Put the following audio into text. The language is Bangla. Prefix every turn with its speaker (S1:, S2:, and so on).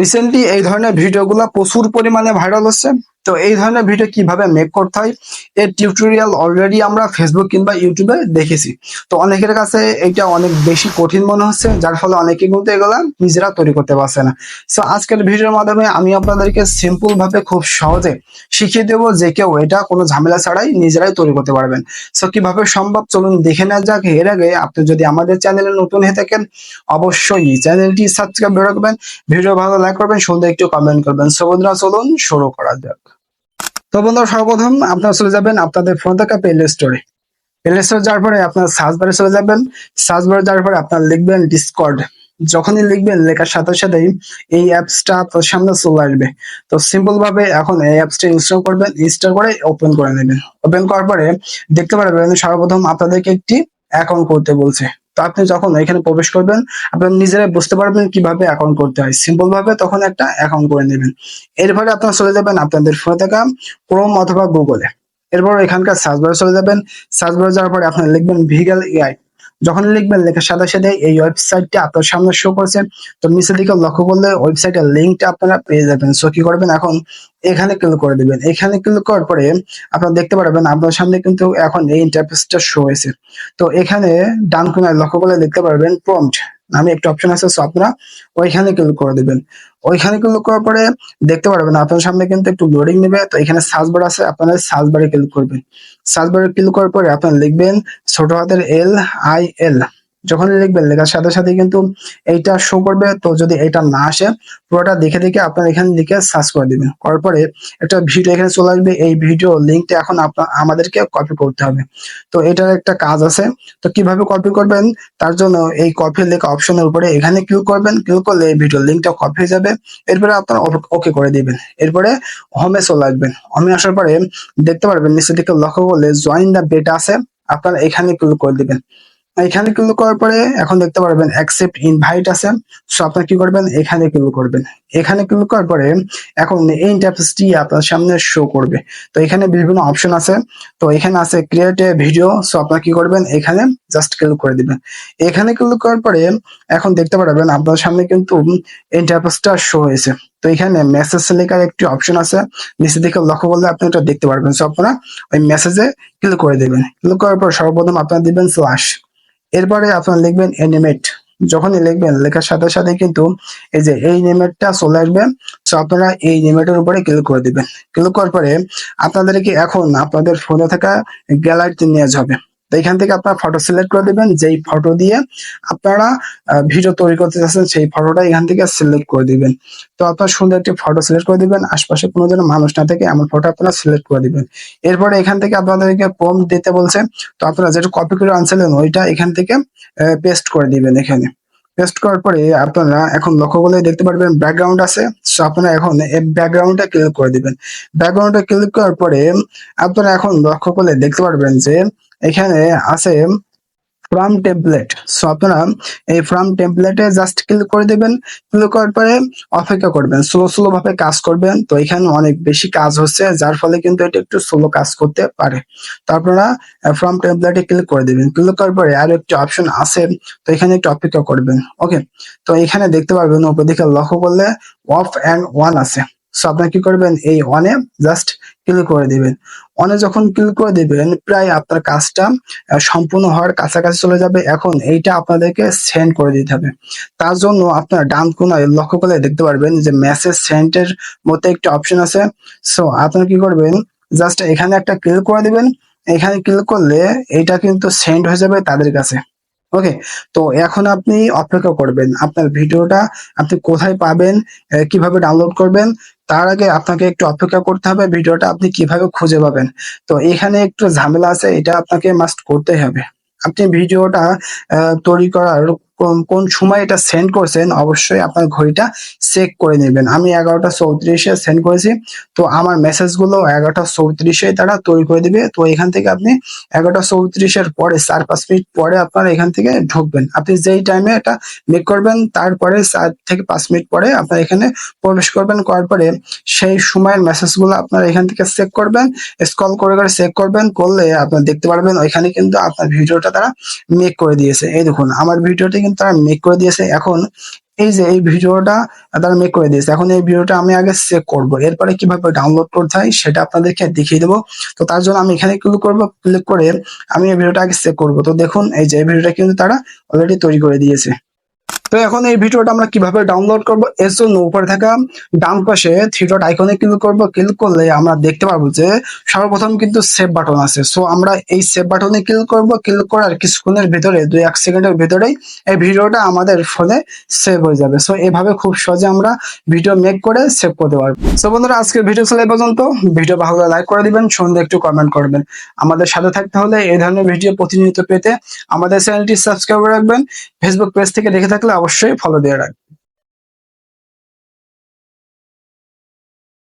S1: রিসেন্টলি এই ধরনের ভিডিওগুলো প্রচুর পরিমাণে ভাইরাল হচ্ছে। তো এই ধরনের ভিডিও কীভাবে মেক করতে হয়, এর টিউটোরিয়াল অলরেডি আমরা ফেসবুক কিংবা ইউটিউবে দেখেছি। তো অনেকের কাছে এটা অনেক বেশি কঠিন মনে হচ্ছে, যার ফলে অনেকে কিন্তু এগুলা নিজেরা তৈরি করতে পারছে না। সো আজকের ভিডিওর মাধ্যমে আমি আপনাদেরকে সিম্পল ভাবে খুব সহজে শিখিয়ে দেবো যে কেউ এটা কোনো ঝামেলা ছাড়াই নিজেরাই তৈরি করতে পারবেন। সো কীভাবে সম্ভব? চলুন দেখে নেওয়া যাক। এর আগে আপনি যদি আমাদের চ্যানেলে নতুন হয়ে থাকেন, অবশ্যই চ্যানেলটি সাবস্ক্রাইব রাখবেন। ভিডিও ভালো লাইক করবেন, সুন্দর একটু কমেন্ট করবেন। সো বন্ধুরা, চলুন শুরু করা যাক। তো বন্ধুরা, সর্বপ্রথম আপনারা চলে যাবেন আপনাদের ফোন থাকা প্লে স্টোরে প্লে স্টোরে যাওয়ার পরে আপনার সার্চ বারে চলে যাবেন। সার্চ বারে যাওয়ার পরে আপনার লিখবেন ডিসকর্ড যখনই লিখবেন, লেখার সাথে সাথেই এই অ্যাপসটা আপনার সামনে চলে আসবে। তো সিম্পল ভাবে এখন এই অ্যাপসটা ইনস্টল করবেন ইনস্টল করে ওপেন করে নেবেন। ওপেন করার পরে দেখতে পারবেন সর্বপ্রথম আপনাদেরকে একটি অ্যাকাউন্ট করতে বলছে। তো আপনি যখন এখানে প্রবেশ করবেন, আপনার নিজেরাই বুঝতে পারবেন কীভাবে অ্যাকাউন্ট করতে হয়। সিম্পল ভাবে তখন একটা অ্যাকাউন্ট করে নেবেন। এরপরে আপনার চলে যাবেন আপনাদের ফোনে থাকা ক্রোম অথবা গুগলে এরপর এখানকার সার্চ বারে চলে যাবেন। সার্চ বারে যাওয়ার পরে আপনারা লিখবেন ভিগাল এআই যখন লিখবেন লেখার সাথে সাথে এই ওয়েবসাইটটি আপনার সামনে শো করছে, তো নিচের দিকে লক্ষ্য করলে ওয়েবসাইটের লিঙ্কটা আপনারা পেয়ে যাবেন। সো কি করবেন এখন? এখানে ক্লিক করে দিবেন। এখানে ক্লিক করার পরে আপনারা দেখতে পারবেন, আপনার সামনে কিন্তু এখন এই ইন্টারফেসটা শো হয়েছে। তো এখানে ডান কোনায় লক্ষ্য করলে দেখতে পারবেন প্রম্পট নামে একটা অপশন আছে সো আপনারা ওইখানে ক্লিক করে দিবেন। ওইখানে ক্লিক করার পরে দেখতে পারবেন, আপনার সামনে কিন্তু একটু লোডিং নেবে, তো এখানে সার্চ বার আছে, আপনারা সার্চ বারে ক্লিক করবেন। সার্চ বারে ক্লিক করার পরে আপনারা লিখবেন ছোট হাতের এল আই এল যখন লিখবেন লেখার সাথে সাথে কিন্তু এইটা শো করবে। তো যদি এটা না আসে, পুরোটা দেখে দেখে আপনার এখানে লিখে সার্চ করে দিবেন। করার পরে একটা ভিডিও এখানে চলে আসবে। এই ভিডিও লিঙ্কটা এখন আপনার আমাদেরকে কপি করতে হবে। তো এটার একটা কাজ আছে। তো কীভাবে কপি করবেন? তার জন্য এই কপি লেখা অপশনের উপরে এখানে ক্লিক করবেন। ক্লিক করলে এই ভিডিও লিঙ্কটা কপি হয়ে যাবে। এরপরে আপনারা ওকে করে দিবেন। এরপরে হোমে চলে আসবেন। হোমে আসার পরে দেখতে পারবেন, নিচের দিকে লক্ষ্য করলে জয়েন দ্য বেটা আছে। আপনারা এখানে ক্লিক করে দিবেন। এখানে ক্লিক করার পরে এখন দেখতে পারবেন অ্যাকসেপ্ট ইনভাইট আছে। সো আপনারা কি করবেন? এখানে ক্লিক করবেন। এখানে ক্লিক করার পরে এখন এই ইন্টারফেসটি আপনার সামনে শো করবে। তো, এখানে বিভিন্ন অপশন আছে। তো, এখানে আছে ক্রিয়েট এ ভিডিও সো আপনারা কি করবেন? এখানে জাস্ট ক্লিক করে দিবেন। এখানে ক্লিক করার পরে এখন দেখতে পারবেন আপনার সামনে কিন্তু ইন্টারফেসটা শো হয়েছে। তো, এখানে মেসেজ লেখার একটি অপশন আছে। নিচে দিকে লক্ষ্য করলে আপনি এটা দেখতে পারবেন। সো আপনারা ওই মেসেজে ক্লিক করে দেবেন। ক্লিক করার পর সর্বপ্রথম আপনারা দিবেন স্ল্যাশ এরপরে আপনারা লিখবেন এনিমেট যখনই লিখবেন, লেখার সাথে সাথে কিন্তু এই যে এই নেমেটটা চলে আসবে। তো আপনারা এই নেমেটের উপরে ক্লিক করে দিবেন। ক্লিক করার পরে আপনাদেরকে এখন আপনাদের ফোনে থাকা গ্যালারিতে নিয়ে যাবে তো এখান থেকে আপনারা ফটো সিলেক্ট করে দিবেন, যেই ফটো দিয়ে আপনারা ভিডিও তৈরি করতে চাচ্ছেন, সেই ফটোটা এখান থেকে সিলেক্ট করে দিবেন। তো আপনার সুন্দর একটি ফটো সিলেক্ট করে দিবেন, আশপাশে কোনো যেন মানুষ না থাকে, এমন ফটো আপনারা সিলেক্ট করে দিবেন। এরপরে এখান থেকে আপনাদেরকে পম দিতে বলছে, তো আপনারা যেটা কপি করে আনছিলেন, ওইটা এখান থেকে পেস্ট করে দিবেন এখানে। পেস্ট করার পরে আপনারা এখন লক্ষ্য করলে দেখতে পারবেন ব্যাকগ্রাউন্ড আছে সো আপনারা এখন এই ব্যাকগ্রাউন্ডটা ক্লিক করে দিবেন। ব্যাকগ্রাউন্ডটা ক্লিক করার পরে আপনারা এখন লক্ষ্য করলে দেখতে পারবেন যে এখানে আছে ফ্রম টেমপ্লেট সো আপনারা এই ফ্রম টেমপ্লেটে জাস্ট ক্লিক করে দেবেন। ক্লিক করার পরে অপেক্ষা করবেন। স্লো স্লো ভাবে কাজ করবেন। তো এখানে অনেক বেশি কাজ হচ্ছে, যার ফলে কিন্তু এটা একটু স্লো কাজ করতে পারে। তো আপনারা ফ্রম টেমপ্লেটে ক্লিক করে দেবেন। ক্লিক করার পরে আরও একটি অপশন আছে, তো এখানে একটু অপেক্ষা করবেন। ওকে তো এখানে দেখতে পারবেন, উপর দিকে লক্ষ্য করলে অফ অ্যান্ড ওয়ান আছে। সো আপনারা কি করবেন? এই অনে জাস্ট ক্লিক করে দিবেন। অনে যখন ক্লিক করে দিবেন, প্রায় আপনার কাজটা সম্পূর্ণ হওয়ার কাছাকাছি চলে যাবে। এখন এইটা আপনাদেরকে সেন্ড করে দিতে হবে। তার জন্য আপনার ডান কোনায় লক্ষ্য করলে দেখতে পারবেন যে মেসেজ সেন্ডের মধ্যে একটা অপশন আছে। সো আপনারা কি করবেন? জাস্ট এখানে একটা ক্লিক করে দিবেন। এখানে ক্লিক করলে এটা কিন্তু সেন্ড হয়ে যাবে তাদের কাছে। ওকে তো এখন আপনি অপেক্ষা করবেন। আপনার ভিডিওটা আপনি কোথায় পাবেন কীভাবে ডাউনলোড করবেন, তার আগে আপনাকে একটু অপেক্ষা করতে হবে ভিডিওটা আপনি কীভাবে খুঁজে পাবেন। তো এখানে একটু ঝামেলা আছে, এটা আপনাকে মাস্ট করতেই হবে। আপনি ভিডিওটা তৈরি করার কোন সময় এটা সেন্ড করছেন, অবশ্যই আপনার ঘড়িটা চেক করে নেবেন। আমি এগারোটা চৌত্রিশে সেন্ড করেছি, তো আমার মেসেজগুলো এগারোটা চৌত্রিশে তারা তৈরি করে দিবে। তো এখান থেকে আপনি এগারোটা চৌত্রিশের পরে, চার পাঁচ মিনিট পরে আপনার এখান থেকে ঢুকবেন। আপনি যেই টাইমে এটা মেক করবেন, তারপরে চার থেকে পাঁচ মিনিট পরে আপনার এখানে প্রবেশ করবেন, করার পরে সেই সময়ের মেসেজগুলো আপনার এখান থেকে চেক করবেন স্কল করে করে চেক করবেন, করলে আপনার দেখতে পারবেন, ওইখানে কিন্তু আপনার ভিডিওটা তারা মেক করে দিয়েছে। এই দেখুন, আমার ভিডিওটি কিন্তু তারা মেক করে দিয়েছে। এখন এই যে এই ভিডিওটা তারা মেক করে দিয়েছে। এখন এই ভিডিওটা আমি আগে চেক করব। এরপরে কীভাবে ডাউনলোড করতে হয় সেটা আপনাদেরকে দেখিয়ে দেবো। তো তার জন্য আমি এখানে ক্লিক করব ক্লিক করে আমি এই ভিডিওটা আগে চেক করব। তো দেখুন, এই যে এই ভিডিওটা কিন্তু তারা অলরেডি তৈরি করে দিয়েছে। তো এখন এই ভিডিওটা আমরা কীভাবে ডাউনলোড করব? এর জন্য উপরে থাকা ডান পাশে থ্রি ডট আইকনে ক্লিক করব। ক্লিক করলে আমরা দেখতে পারব যে সর্বপ্রথম কিন্তু সেভ বাটন আছে। সো আমরা এই সেভ বাটনে ক্লিক করব। ক্লিক করার কিছুক্ষণের ভিতরে, দুই এক সেকেন্ডের ভিতরেই এই ভিডিওটা আমাদের ফোনে সেভ হয়ে যাবে। সো এভাবে খুব সহজে আমরা ভিডিও মেক করে সেভ করতে পারব। সো বন্ধুরা, আজকের ভিডিও ছিল এই পর্যন্ত। ভিডিও ভালো লাইক করে দিবেন সন্ধ্যে একটু কমেন্ট করবেন। আমাদের সাথে থাকতে হলে এই ধরনের ভিডিও প্রতিনিয়ত পেতে আমাদের চ্যানেলটি সাবস্ক্রাইব করে রাখবেন। ফেসবুক পেজ থেকে দেখে থাকলে অবশ্যই ফলো দিয়ে রাখবেন।